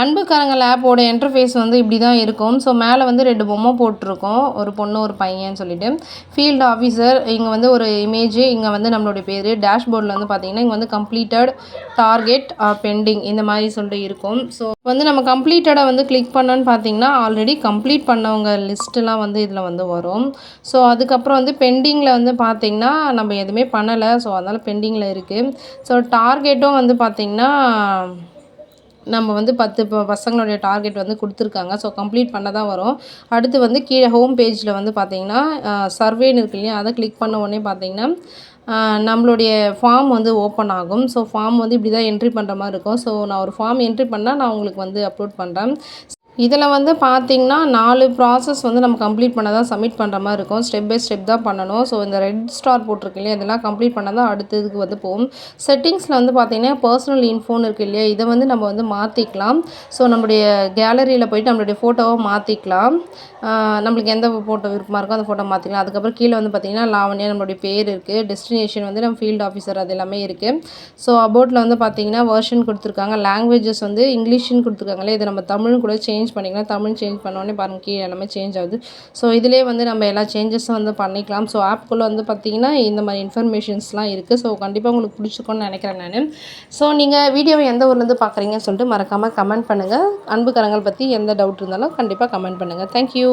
அன்புக்காரங்கள் ஆப்போட இன்டர்ஃபேஸ் வந்து இப்படி தான் இருக்கும். ஸோ மேலே வந்து ரெண்டு பொம்மை போட்டிருக்கோம். ஒரு பொண்ணு ஒரு பையன் சொல்லிட்டு. ஃபீல்டு ஆஃபீஸர் இங்கே வந்து ஒரு இமேஜ் இங்கே வந்து நம்மளுடைய பேர். டேஷ்போர்டில் வந்து பார்த்தீங்கன்னா இங்கே வந்து கம்ப்ளீட்டட் டார்கெட் பெண்டிங் இந்த மாதிரி சொல்லிட்டு இருக்கும். ஸோ வந்து நம்ம கம்ப்ளீட்டடை வந்து கிளிக் பண்ணோன்னு பார்த்தீங்கன்னா ஆல்ரெடி கம்ப்ளீட் பண்ணவங்க லிஸ்ட்டெலாம் வந்து இதில் வந்து வரும். ஸோ அதுக்கப்புறம் வந்து பெண்டிங்கில் வந்து பார்த்திங்கன்னா நம்ம எதுவுமே பண்ணலை. ஸோ அதனால் பெண்டிங்கில் இருக்குது ஸோ டார்கெட்டும் வந்து பார்த்திங்கன்னா நம்ம வந்து பத்து இப்போ பசங்களுடைய டார்கெட் வந்து கொடுத்துருக்காங்க. ஸோ கம்ப்ளீட் பண்ண தான் வரும். அடுத்து வந்து கீழே ஹோம் பேஜில் வந்து பார்த்திங்கன்னா சர்வேன்னு இருக்கு இல்லையா? அதை கிளிக் பண்ண உடனே பார்த்திங்கன்னா நம்மளுடைய ஃபார்ம் வந்து ஓப்பன் ஆகும். ஸோ ஃபார்ம் வந்து இப்படி தான் என்ட்ரி பண்ணுற மாதிரி இருக்கும். ஸோ நான் ஒரு ஃபார்ம் என்ட்ரி பண்ணால் நான் உங்களுக்கு வந்து அப்லோட் பண்ணுறேன் இதில் வந்து பார்த்திங்கன்னா நாலு ப்ராசஸ் வந்து நம்ம கம்ப்ளீட் பண்ண தான் சப்மிட் பண்ணுற மாதிரி இருக்கும். ஸ்டெப் பை ஸ்டெப் தான் பண்ணணும். ஸோ இந்த ரெட் ஸ்டார் போட்டிருக்கு இல்லையா இதெல்லாம் கம்ப்ளீட் பண்ணால் தான் அடுத்ததுக்கு வந்து போகும். செட்டிங்ஸில் வந்து பார்த்திங்கன்னா பர்சனல் இன்ஃபோன் இருக்குது இல்லையா இதை வந்து நம்ம வந்து மாற்றிக்கலாம் ஸோ நம்மளுடைய கேலரியில் போயிட்டு நம்மளுடைய ஃபோட்டோவை மாற்றிக்கலாம் நம்மளுக்கு எந்த ஃபோட்டோ விருப்பமாக இருக்கோ அந்த ஃபோட்டோ மாற்றிக்கலாம் அதுக்கப்புறம் கீழே வந்து பார்த்திங்கன்னா லாவணியா நம்மளுடைய பேர் இருக்குது டெஸ்டினேஷன் வந்து நம்ம ஃபீல்டு ஆஃபீஸர் அது எல்லாமே இருக்குது ஸோ அபோட்டில் வந்து பார்த்திங்கன்னா வேர்ஷன் கொடுத்துருக்காங்க. லாங்குவேஜஸ் வந்து இங்கிலீஷ்னு கொடுத்துருக்காங்களே இதை நம்ம தமிழ் கூட சேஞ்ச் சேஞ்ச் பண்ணிக்கலாம். தமிழ் சேஞ்ச் பண்ணோடனே பாருங்கள் கீழே எல்லாமே சேஞ்ச் ஆகுது. ஸோ இதிலே வந்து நம்ம எல்லா சேஞ்சஸும் வந்து பண்ணிக்கலாம். ஸோ ஆப்குள்ளே வந்து பார்த்திங்கன்னா இந்த மாதிரி இன்ஃபர்மேஷன்ஸ்லாம் இருக்குது ஸோ கண்டிப்பாக உங்களுக்கு பிடிச்சிக்கோன்னு நினைக்கிறேன் நான். ஸோ நீங்கள் வீடியோவை எந்த ஊர்லேருந்து பார்க்குறீங்கன்னு சொல்லிட்டு மறக்காமல் கமெண்ட் பண்ணுங்கள் அன்புக்கரங்கள் பற்றி எந்த டவுட் இருந்தாலும் கண்டிப்பாக கமெண்ட் பண்ணுங்கள் தேங்க்யூ